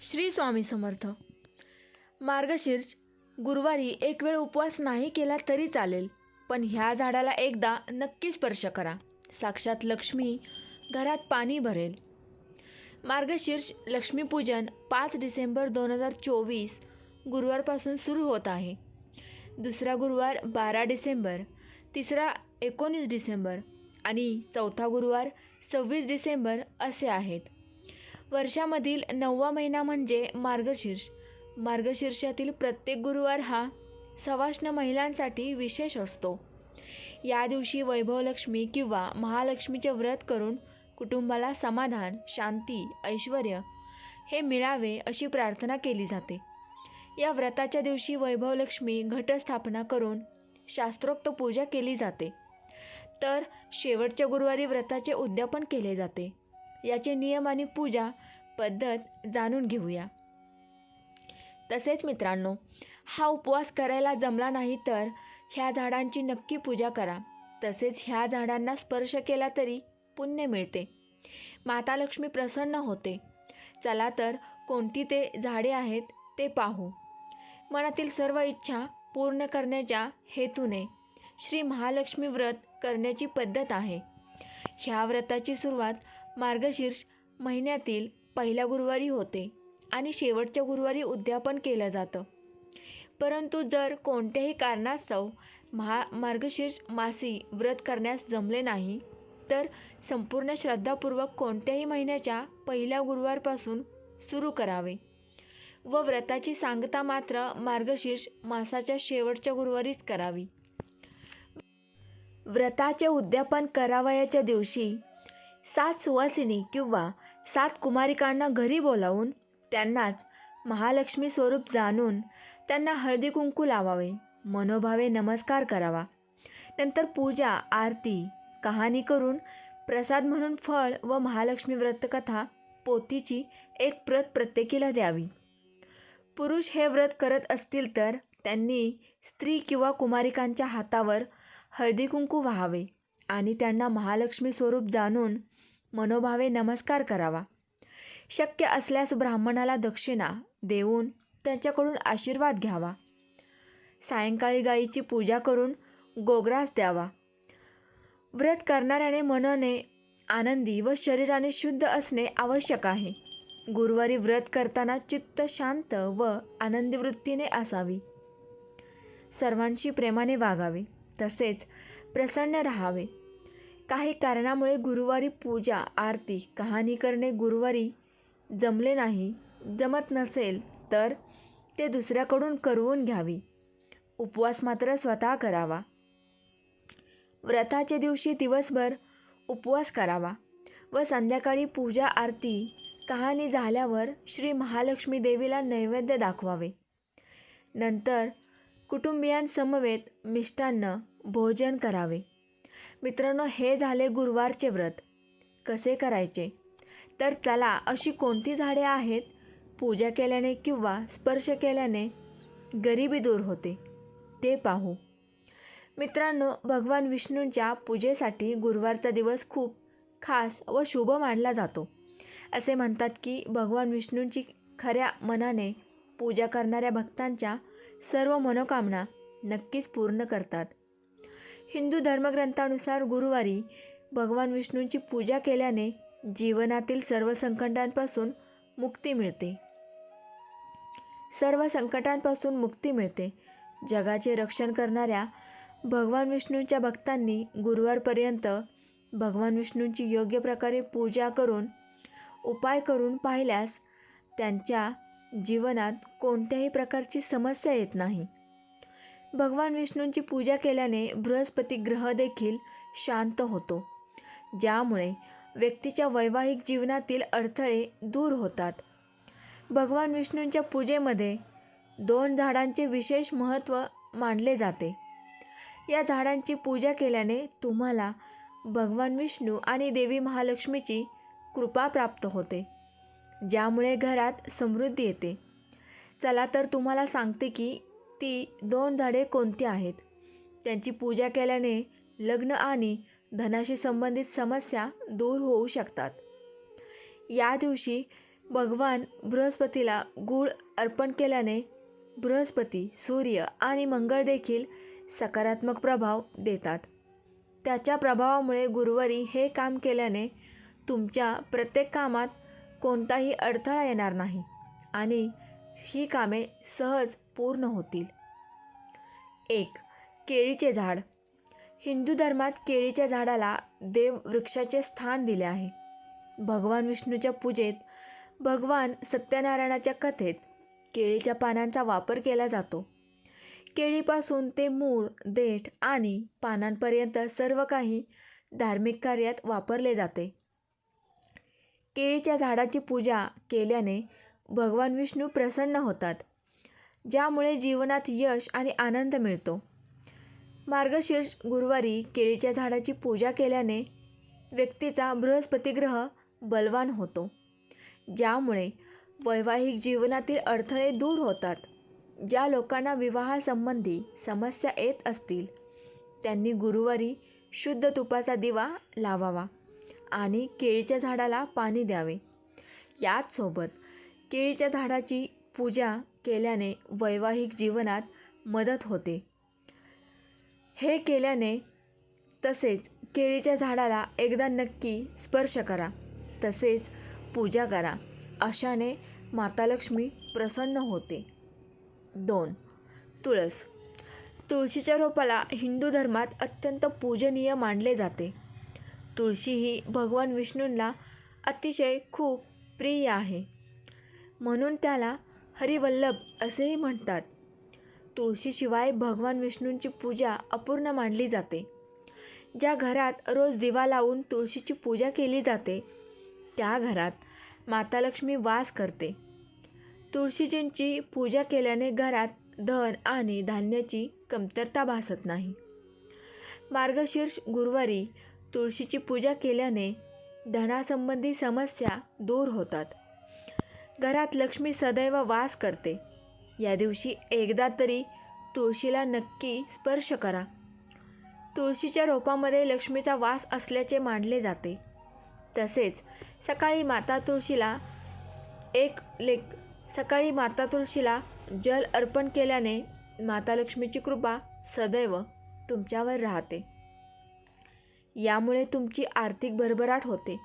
श्री स्वामी समर्थ. मार्गशीर्ष गुरुवारी एक वेळ उपवास नाही केला तरी चालेल पण ह्या झाडाला एकदा नक्की स्पर्श करा. साक्षात लक्ष्मी घरात पाणी भरेल. मार्गशीर्ष लक्ष्मीपूजन पाच डिसेंबर दोन हजार चोवीस गुरुवारपासून सुरू होत आहे. दुसरा गुरुवार बारा डिसेंबर तिसरा एकोणीस डिसेंबर आणि चौथा गुरुवार सव्वीस डिसेंबर असे आहेत. वर्षामधील नववा महिना म्हणजे मार्गशीर्ष. मार्गशीर्षातील प्रत्येक गुरुवार हा सवाष्ण महिलांसाठी विशेष असतो. या दिवशी वैभवलक्ष्मी किंवा महालक्ष्मीचे व्रत करून कुटुंबाला समाधान शांती ऐश्वर हे मिळावे अशी प्रार्थना केली जाते. या व्रताच्या दिवशी वैभवलक्ष्मी घटस्थापना करून शास्त्रोक्त पूजा केली जाते. तर शेवटच्या गुरुवारी व्रताचे उद्यापन केले जाते. याचे नियम आणि पूजा पद्धत जाणून घेऊया. तसेच मित्रांनो हा उपवास करायला जमला नाही तर ह्या झाडांची नक्की पूजा करा. तसेच ह्या झाडांना स्पर्श केला तरी पुण्य मिळते. माता लक्ष्मी प्रसन्न होते. चला तर कोणती ते झाडे आहेत ते पाहू. मनातील सर्व इच्छा पूर्ण करण्याच्या हेतूने श्री महालक्ष्मी व्रत करण्याची पद्धत आहे. ह्या व्रताची सुरुवात मार्गशीर्ष महिन्यातील पहिल्या गुरुवारी होते आणि शेवटच्या गुरुवारी उद्यापन केलं जातं. परंतु जर कोणत्याही कारणास्तव महा मार्गशीर्ष मासी व्रत करण्यास जमले नाही तर संपूर्ण श्रद्धापूर्वक कोणत्याही महिन्याच्या पहिल्या गुरुवारपासून सुरू करावे व व्रताची सांगता मात्र मार्गशीर्ष मासाच्या शेवटच्या गुरुवारीच करावी. व्रताचे उद्यापन करावयाच्या दिवशी सात सुवासिनी किंवा सात कुमारिकांना घरी बोलावून त्यांनाच महालक्ष्मी स्वरूप जाणून त्यांना हळदी कुंकू लावावे मनोभावे नमस्कार करावा. नंतर पूजा आरती कहाणी करून प्रसाद म्हणून फळ व महालक्ष्मी व्रतकथा पोथीची एक प्रत प्रत्येकीला द्यावी. पुरुष हे व्रत करत असतील तर त्यांनी स्त्री किंवा कुमारिकांच्या हातावर हळदी कुंकू व्हावे आणि त्यांना महालक्ष्मी स्वरूप जाणून मनोभावे नमस्कार करावा. शक्य असल्यास ब्राह्मणाला दक्षिणा देऊन त्यांच्याकडून आशीर्वाद घ्यावा. सायंकाळी गायीची पूजा करून गोग्रास द्यावा. व्रत करणाऱ्याने मनाने आनंदी व शरीराने शुद्ध असणे आवश्यक आहे. गुरुवारी व्रत करताना चित्त शांत व आनंदी वृत्तीने असावी. सर्वांशी प्रेमाने वागावे. तसेच प्रसन्न राहावे. काही कारणामुळे गुरुवारी पूजा आरती कहाणी करणे गुरुवारी जमले नाही जमत नसेल तर ते दुसऱ्याकडून करवून घ्यावी. उपवास मात्र स्वतः करावा. व्रताच्या दिवशी दिवसभर उपवास करावा व संध्याकाळी पूजा आरती कहाणी झाल्यावर श्री महालक्ष्मी देवीला नैवेद्य दाखवावे. नंतर कुटुंबियांसमवेत मिष्टान्न भोजन करावे. मित्रांनो हे झाले गुरुवारचे व्रत. कसे करायचे? तर चला अशी कोणती झाडे आहेत? पूजा केल्याने किंवा स्पर्श केल्याने गरिबी दूर होते. ते पाहू. मित्रांनो भगवान विष्णूंच्या पूजेसाठी गुरुवारचा दिवस खूप खास व शुभ मानला जातो. असे म्हणतात की भगवान विष्णूंची खऱ्या मनाने पूजा करणाऱ्या भक्तांच्या सर्व मनोकामना नक्कीच पूर्ण करतात. हिंदू धर्मग्रंथानुसार गुरुवारी भगवान विष्णूंची पूजा केल्याने जीवनातील सर्व संकटांपासून मुक्ती मिळते. सर्व संकटांपासून मुक्ती मिळते. जगाचे रक्षण करणाऱ्या भगवान विष्णूंच्या भक्तांनी गुरुवारपर्यंत भगवान विष्णूंची योग्य प्रकारे पूजा करून उपाय करून पाहिल्यास त्यांच्या जीवनात कोणत्याही प्रकारची समस्या येत नाही. भगवान विष्णूंची पूजा केल्याने बृहस्पती ग्रह देखील शांत होतो. ज्यामुळे व्यक्तीच्या वैवाहिक जीवनातील अडथळे दूर होतात. भगवान विष्णूंच्या पूजेमध्ये दोन झाडांचे विशेष महत्त्व मानले जाते. या झाडांची पूजा केल्याने तुम्हाला भगवान विष्णू आणि देवी महालक्ष्मीची कृपा प्राप्त होते ज्यामुळे घरात समृद्धी येते. चला तर तुम्हाला सांगते की ती दोन झाडे कोणती आहेत? त्यांची पूजा केल्याने लग्न आणि धनाशी संबंधित समस्या दूर होऊ शकतात. या दिवशी भगवान बृहस्पतीला गूळ अर्पण केल्याने बृहस्पती सूर्य आणि मंगळ देखील सकारात्मक प्रभाव देतात. त्याच्या प्रभावामुळे गुरुवारी हे काम केल्याने तुमच्या प्रत्येक कामात कोणताही अडथळा येणार नाही आणि ही कामे सहज पूर्ण होतील. एक केळीचे झाड. हिंदू धर्मात केळीच्या झाडाला देव वृक्षाचे स्थान दिले आहे. भगवान विष्णूच्या पूजेत भगवान सत्यनारायणाच्या कथेत केळीच्या पानांचा वापर केला जातो. केळीपासून ते मूळ देठ आणि पानांपर्यंत सर्व काही धार्मिक कार्यात वापरले जाते. केळीच्या झाडाची पूजा केल्याने भगवान विष्णू प्रसन्न होतात. ज्यामुळे जीवनात यश आणि आनंद मिळतो. मार्गशीर्ष गुरुवारी केळीच्या झाडाची पूजा केल्याने व्यक्तीचा बृहस्पती ग्रह बलवान होतो. ज्यामुळे वैवाहिक जीवनातील अडथळे दूर होतात. ज्या लोकांना विवाहासंबंधी समस्या येत असतील त्यांनी गुरुवारी शुद्ध तुपाचा दिवा लावावा आणि केळीच्या झाडाला पाणी द्यावे. याचसोबत केळीच्या झाडाची पूजा केल्याने वैवाहिक जीवनात मदत होते. हे केल्याने तसेच केळीच्या झाडाला एकदा नक्की स्पर्श करा तसेच पूजा करा अशाने माता लक्ष्मी प्रसन्न होते. दोन तुळस. तुळशीच्या रोपाला हिंदू धर्मात अत्यंत पूजनीय मानले जाते. तुळशी ही भगवान विष्णूंना अतिशय खूप प्रिय आहे. म्हणून त्याला हरिवल्लभ असेही म्हणतात. तुळशीशिवाय भगवान विष्णूंची पूजा अपूर्ण मानली जाते. ज्या घरात रोज दिवा लावून तुळशीची पूजा केली जाते त्या घरात माता लक्ष्मी वास करते. तुळशीजींची पूजा केल्याने घरात धन आणि धान्याची कमतरता भासत नाही. मार्गशीर्ष गुरुवारी तुळशीची पूजा केल्याने धनासंबंधी समस्या दूर होतात. घरात लक्ष्मी सदैव वास करते. या दिवशी एकदा तरी तुळशीला नक्की स्पर्श करा. तुळशीच्या रोपामध्ये लक्ष्मीचा वास असल्याचे मानले जाते. तसेच सकाळी माता तुळशीला एक लेख सकाळी माता तुळशीला जल अर्पण केल्याने माता लक्ष्मीची कृपा सदैव तुमच्यावर राहते. यामुळे तुमची आर्थिक भरभराट होते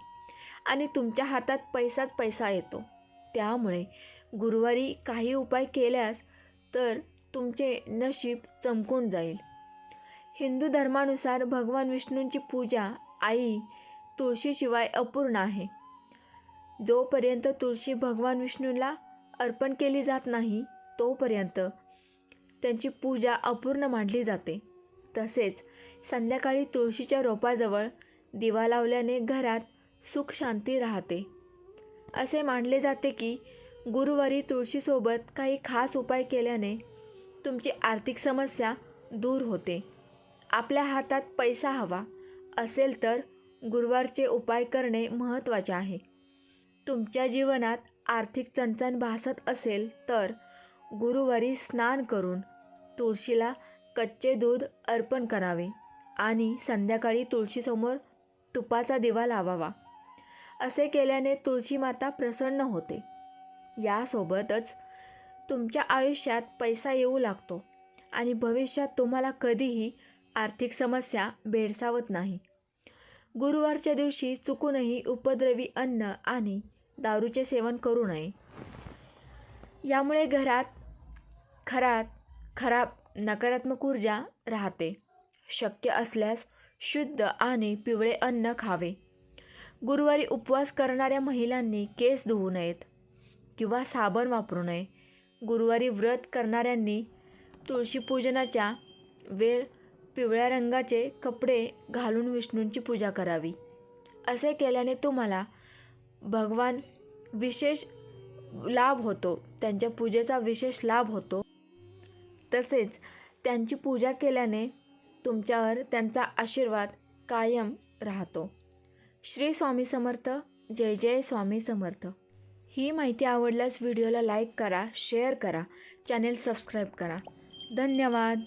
आणि तुमच्या हातात पैसाच पैसा येतो. त्यामुळे गुरुवारी काही उपाय केल्यास तर तुमचे नशीब चमकून जाईल. हिंदू धर्मानुसार भगवान विष्णूंची पूजा आई तुळशीशिवाय अपूर्ण आहे. जोपर्यंत तुळशी भगवान विष्णूला अर्पण केली जात नाही तोपर्यंत त्यांची पूजा अपूर्ण मानली जाते. तसेच संध्याकाळी तुळशीच्या रोपाजवळ दिवा लावल्याने घरात सुख शांती राहते. असे मानले जाते की गुरुवारी तुळशीसोबत काही खास उपाय केल्याने तुमची आर्थिक समस्या दूर होते. आपल्या हातात पैसा हवा असेल तर गुरुवारचे उपाय करणे महत्त्वाचे आहे. तुमच्या जीवनात आर्थिक चणचण भासत असेल तर गुरुवारी स्नान करून तुळशीला कच्चे दूध अर्पण करावे आणि संध्याकाळी तुळशीसमोर तुपाचा दिवा लावावा. असे केल्याने तुळशी माता प्रसन्न होते. यासोबतच तुमच्या आयुष्यात पैसा येऊ लागतो आणि भविष्यात तुम्हाला कधीही आर्थिक समस्या भेडसावत नाही. गुरुवारच्या दिवशी चुकूनही उपद्रवी अन्न आणि दारूचे सेवन करू नये. यामुळे घरात खरात खराब नकारात्मक ऊर्जा राहते. शक्य असल्यास शुद्ध आणि पिवळे अन्न खावे. गुरुवारी उपवास करणाऱ्या महिलांनी केस धुवू नयेत किंवा साबण वापरू नये. गुरुवारी व्रत करणाऱ्यांनी तुळशीपूजनाच्या वेळ पिवळ्या रंगाचे कपडे घालून विष्णूंची पूजा करावी. असे केल्याने तुम्हाला भगवान विशेष लाभ होतो. त्यांच्या पूजेचा विशेष लाभ होतो. तसेच त्यांची पूजा केल्याने तुमच्यावर त्यांचा आशीर्वाद कायम राहतो. श्री स्वामी समर्थ जय जय स्वामी समर्थ. ही माहिती आवडल्यास व्हिडिओला लाईक करा शेअर करा चॅनेल सबस्क्राईब करा. धन्यवाद.